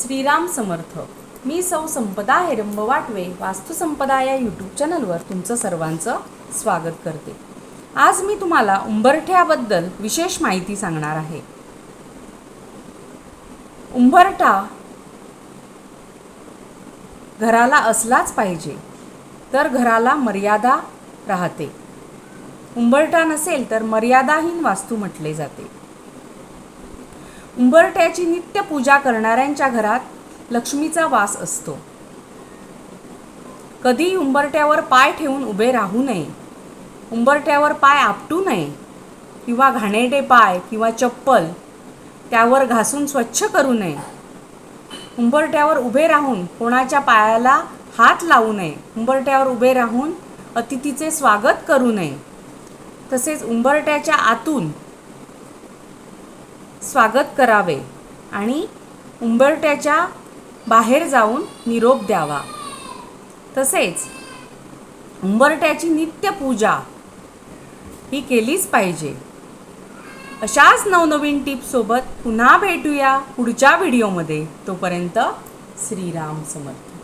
श्रीराम समर्थ. मी सौ संपदा हेरंब वाटवे वास्तुसंपदा या यूट्यूब चॅनलवर तुमचं सर्वांचं स्वागत करते. आज मी तुम्हाला उंबरठ्याबद्दल विशेष माहिती सांगणार आहे. उंबरठा घराला असलाच पाहिजे तर घराला मर्यादा राहते. उंबरठा नसेल तर मर्यादाहीन वास्तू म्हटले जाते. उंबरट्याची नित्य पूजा करणाऱ्यांच्या घरात लक्ष्मीचा वास असतो. कधी उंबरट्यावर पाय ठेवून उभे राहू नये. उंबरट्यावर पाय आपटू नये. किंवा घाणेरडे पाय किंवा चप्पल त्यावर घासून स्वच्छ करू नये. उंबरट्यावर उभे राहून कोणाच्या पायाला हात लावू नये. उंबरट्यावर उभे राहून अतिथीचे स्वागत करू नये. तसेच उंबरट्याच्या आतून स्वागत करावे आणि उंबरट्याच्या बाहेर जाऊन निरोप द्यावा. तसेच उंबरट्याची नित्य पूजा ही केलीच पाहिजे. अशाच नवनवीन टिप्ससोबत पुन्हा भेटूया पुढच्या व्हिडिओमध्ये. तोपर्यंत श्रीराम समर्थ.